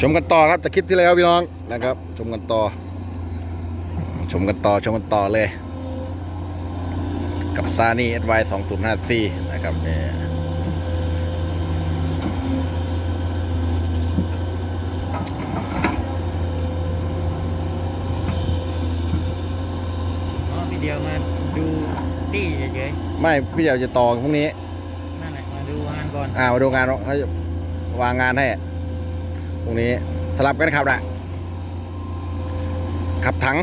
ชมกันต่อครับจากคลิปที่แล้วพี่น้องนะครับ ชมกันต่อ ชมกันต่อชมกันต่อเลย กับซานี่ SY 2054นะครับเนี่ยอ๋อพี่เดียวมาดูตี้เฉยไม่พี่เดี๋ยวจะต่อพรุ่งนี้ๆนั่นแหละมาดูงานก่อน อ่ามาดูงานเขาจะวางงานให้ พรุ่งนี้สลับกันขับนะขับถัง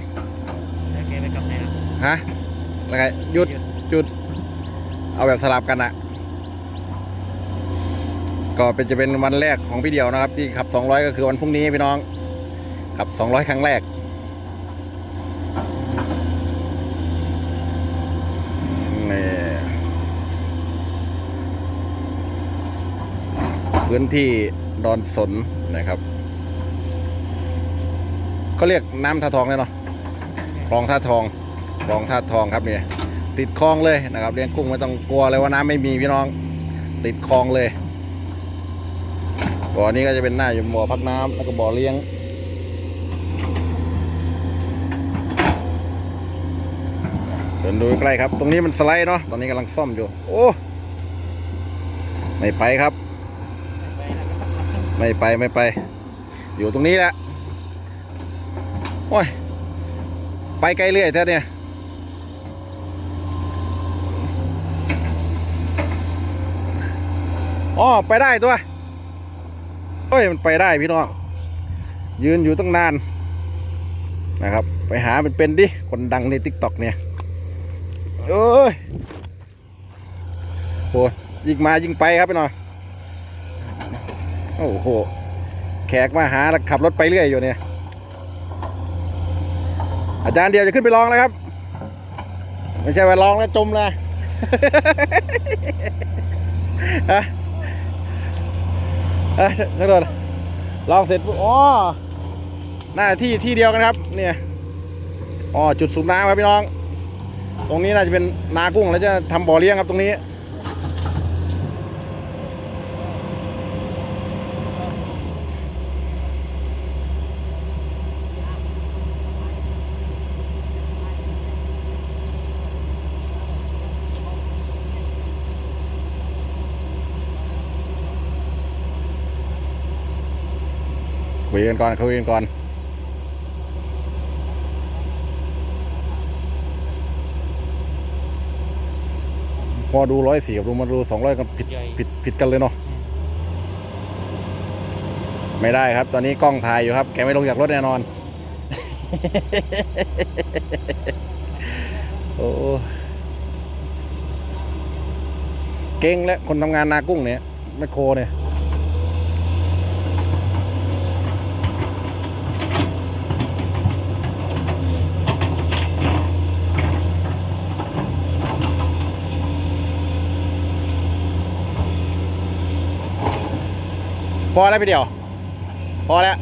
แล้วแกไปกลับไหนล่ะฮะแล้วไงหยุดหยุด เอาแบบสลับกันอะก็เป็นจะเป็นวันแรกของพี่เดียวนะครับ ที่ขับ 200 ก็คือวันพรุ่งนี้พี่น้อง ขับ 200 ครั้งแรก นี่พื้นที่ดอนสน นะครับเขาเรียกน้ำท่าทองเลยเนาะคลองท่าทองคลองท่าทองครับเนี่ยติดคลองเลยนะครับเลี้ยงกุ้งไม่ต้องกลัวเลยว่าน้ำไม่มีพี่น้องติดคลองเลยบ่อนี้ก็จะเป็นหน้าอยู่บ่อพักน้ำแล้วก็บ่อเลี้ยงเดินดูใกล้ครับ ตรงนี้มันสไลด์เนาะตอนนี้กำลังซ่อมอยู่ โอ้ ไม่ไปครับ ไม่ไปไม่ไป อยู่ตรงนี้แหละโอ้ยไปไกลเรื่อยแท้เนี่ยอ๋อไปได้ตัวเฮ้ยมันไปได้พี่น้อง ยืนอยู่ตั้งนานนะครับ ไปหาเป็นเป็นดิ คนดังในทิกต็อกเนี่ยเอ้ยโหยิงมายิงไปครับพี่น้อง โอ้โห แขกมาหาแล้วขับรถไปเรื่อยอยู่เนี่ย อาจารย์เดียวจะขึ้นไปลองแล้วครับ ไม่ใช่ว่าลองแล้วจมนะฮะฮะนักโดดลองเสร็จปุ๊บอ๋อหน้าที่ที่เดียวกันครับ เนี่ยอ๋อจุดสูบน้ำครับพี่น้อง ตรงนี้น่าจะเป็นนากุ้งแล้วจะทำบ่อเลี้ยงครับตรงนี้ คุยกันก่อนคุยกันก่อนพอดูร้อยสี่กับดูมาดูสองร้อยกันผิดใหญ่ผิดผิดกันเลยเนาะไม่ได้ครับ ตอนนี้กล้องถ่ายอยู่ครับ แกไม่ลงจากรถแน่นอน โอ้เก่งและคนทำงานนากุ้งเนี่ยแมคโครเนี่ย พอแล้วพี่เดียว พอแล้ว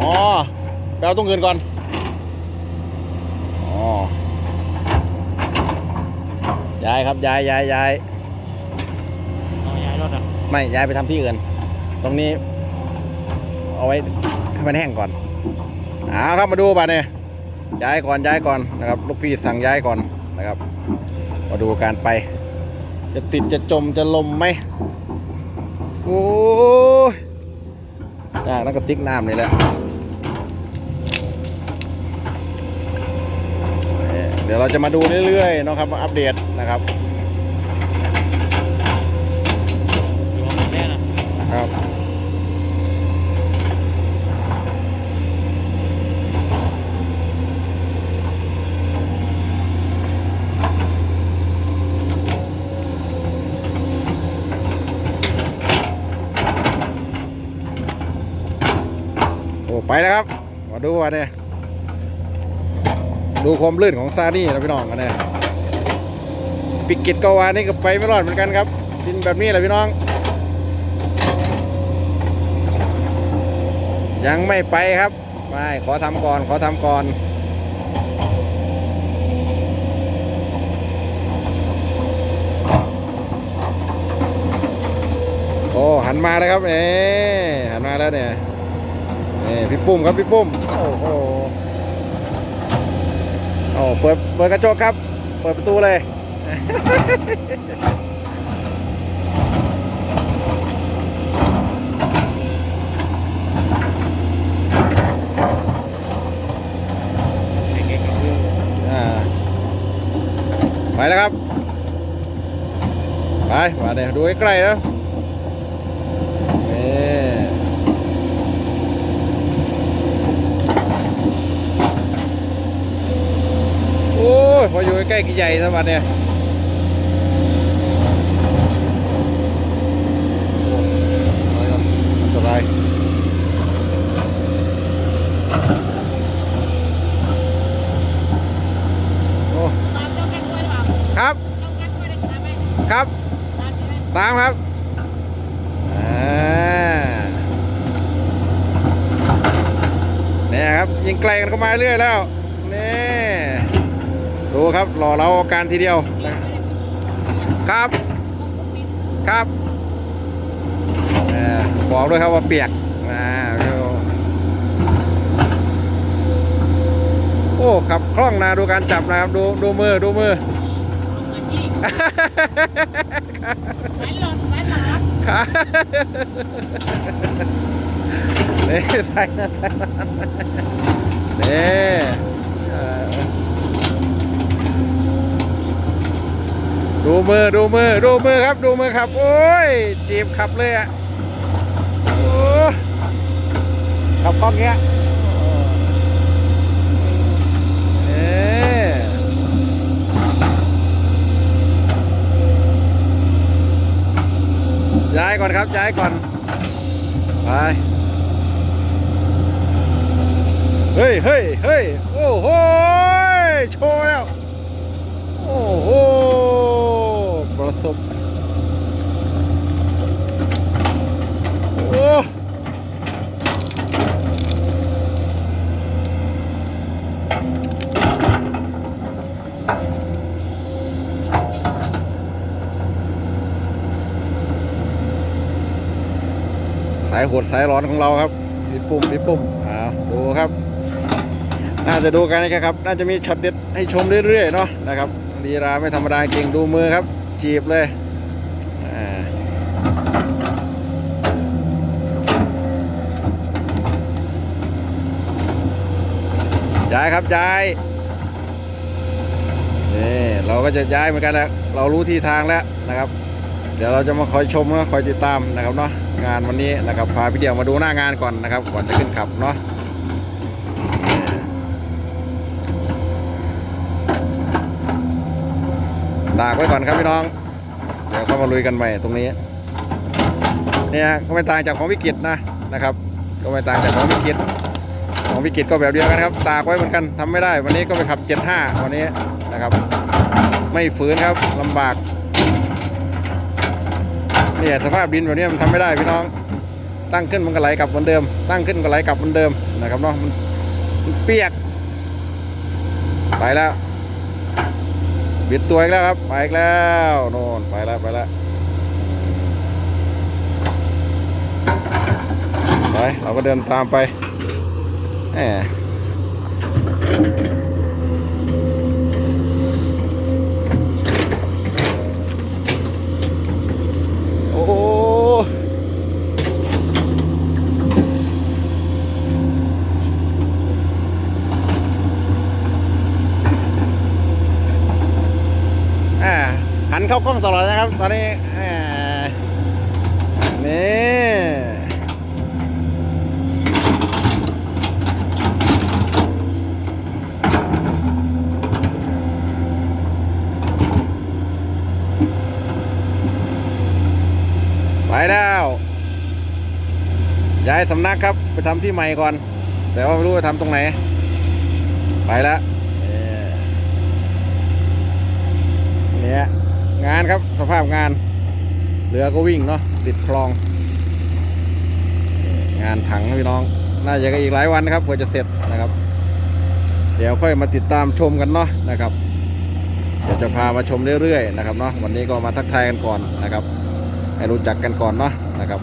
อ๋อไปเอาตรงเงินก่อน อ๋อ ย้ายครับย้ายย้ายย้ายเอาย้ายรถอะไม่ย้ายไปทำที่อื่น ตรงนี้ เอาไว้ให้มันแห้งก่อนเอาครับมาดูป่ะเนี่ยย้ายก่อนย้ายก่อนนะครับ ลูกพี่สั่งย้ายก่อนนะครับ มาดูการไป จะติดจะจมจะลมไหมโอ้ยยากนักกระติกน้ำนี่แหละเดี๋ยวเราจะมาดูเรื่อยๆเนาะครับมาอัปเดตนะครับอยู่ห้องแรกนะครับ ไปแล้วครับ มาดูว่าเนี่ยดูความลื่นของซานี่นะพี่น้องกันเนี่ยปิกเก็ตกาวานี่ก็ไปไม่รอดเหมือนกันครับดินแบบนี้แหละพี่น้อง ยังไม่ไปครับไม่ขอทำก่อนขอทำก่อนมาแล้วครับเอ๊หันมาแล้วเนี่ย นี่พี่ปุ้มครับพี่ปุ้มโอ้โหโอ้เปิดเปิดกระจกครับ เปิดประตูเลยไปแล้วครับ ไปมาเดี๋ยวดูใกล้ๆแล้วนี่โอ้ยพออยู่ ใกล้กี่ใหญ่สมัดเนี่ยอันตรายโอ้ครับเจ้าแกงกล้วยได้ตามครับ ตามครับเนี่ยครับ ยิงไกลกันเข้ามาเรื่อยแล้ว ดูครับรอเราอาการทีเดียวนะครับ ครับเออบอกด้วยครับว่าเปียกอ่าโอ้ขับคล่องนะดูการจับนะครับดูดูมือดูมือลงมาที่สายหลอดสายหลอดครับนี่ใส่นะใส่นะนี่เอ่อ ดูมือดูมือดูมือครับดูมือครับ โอ้ยจีบขับเลยอะอขับกล้องเงี้ยเอ๊ย้ายก่อนครับย้ายก่อนไปเฮ้ยเฮ้ยเฮ้ยโอ้โหโชว์แล้ว โอ้โห ประ สบโอ้สายโหดสายร้อนของเราครับพี่ปุ่มพี่ปุ่มอ่าดูครับ น่าจะดูกันนะครับ น่าจะมีช็อตเด็ดให้ชมเรื่อยๆเนาะนะครับลีราไม่ธรรมดาเก่งดูมือครับ จีบเลยอ่าย้ายครับย้ายนี่เราก็จะย้ายเหมือนกันแล้ว เรารู้ที่ทางแล้วนะครับ เดี๋ยวเราจะมาคอยชมนะคอยติดตามนะครับเนาะงานวันนี้นะครับพาพี่เดียวมาดูหน้างานก่อนนะครับ ก่อนจะขึ้นขับเนาะ ตากไว้ก่อนครับพี่น้อง เดี๋ยวก็มาลุยกันใหม่ตรงนี้ เนี่ยก็ไม่ต่างจากของวิกฤตนะนะครับ ก็ไม่ต่างจากของวิกฤตของวิกฤตก็แบบเดียวกันครับ ตากไว้เหมือนกันทำไม่ได้ วันนี้ก็ไปขับ 75 วันนี้นะครับ ไม่ฝืนครับลำบากเนี่ยสภาพดินแบบนี้มันทำไม่ได้พี่น้อง ตั้งขึ้นมันก็ไหลกลับเหมือนเดิม ตั้งขึ้นก็ไหลกลับเหมือนเดิมนะครับเนาะมันเปียกไปแล้ว บิดตัวอีกแล้วครับ ไปอีกแล้วโน่นไปแล้วไปแล้วไป เราก็เดินตามไปแหมโอ้โหอ่าหัน เข้ากล้องตลอดนะครับ ตอนนี้นี่ไปแล้วย้ายสำนักครับ ไปทำที่ใหม่ก่อน แต่ว่าไม่รู้จะทำตรงไหน ไปแล้วเอ่อเนี่ย งานครับสภาพงานเรือก็วิ่งเนาะติดคลอง งานถังพี่น้อง น่าจะอีกหลายวันนะครับเพื่อจะเสร็จนะครับ เดี๋ยวค่อยมาติดตามชมกันเนาะนะครับเดี๋ยวจะพามาชมเรื่อยๆนะครับเนาะวันนี้ก็มาทักทายกันก่อนนะครับ ให้รู้จักกันก่อนเนาะนะครับ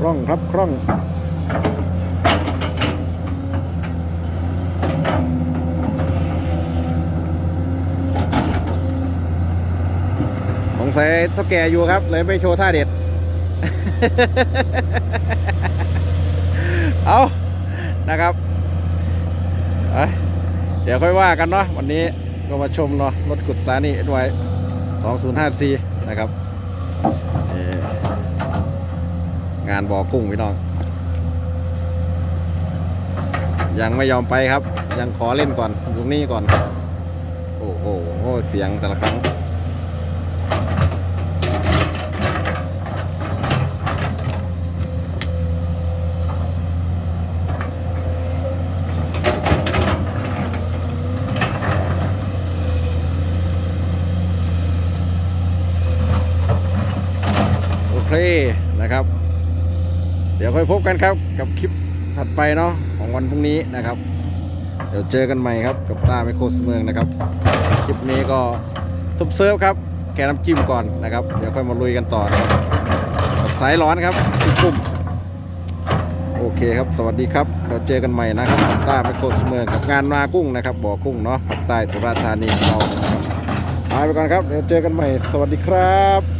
คล่องครับคล่องสงสัยเท่าแก่อยู่ครับ เลยไม่โชว์ท่าเด็ด เอานะครับเดี๋ยวค่อยว่ากันเนาะวันนี้ก็มาชมเนาะรถขุดสานี่ด้วย2054 นะครับ งานบ่อกุ้งพี่น้อง ยังไม่ยอมไปครับ ยังขอเล่นก่อนตรงนี้ก่อน โอ้โหเสียงแต่ละครั้ง โอเคนะครับ เดี๋ยวค่อย พบกันครับกับคลิปถัดไปเนาะของวันพรุ่งนี้นะครับ เดี๋ยวเจอกันใหม่ครับกับตาไมโครสเมืองนะครับ คลิปนี้ก็ทุบเซิร์ฟครับ แกน้ำจิ้มก่อนนะครับ เดี๋ยวค่อยมาลุยกันต่อนะครับกับสายร้อนครับทุกกลุ่มโอเคครับ สวัสดีครับ เราเจอกันใหม่นะครับกับตาไมโครสเมืองกับงานนากุ้งนะครับ บ่อกุ้งเนาะภาคใต้สุราษฎร์ธานีของเรานะครับลาไปก่อนครับ เดี๋ยวเจอกันใหม่ สวัสดีครับ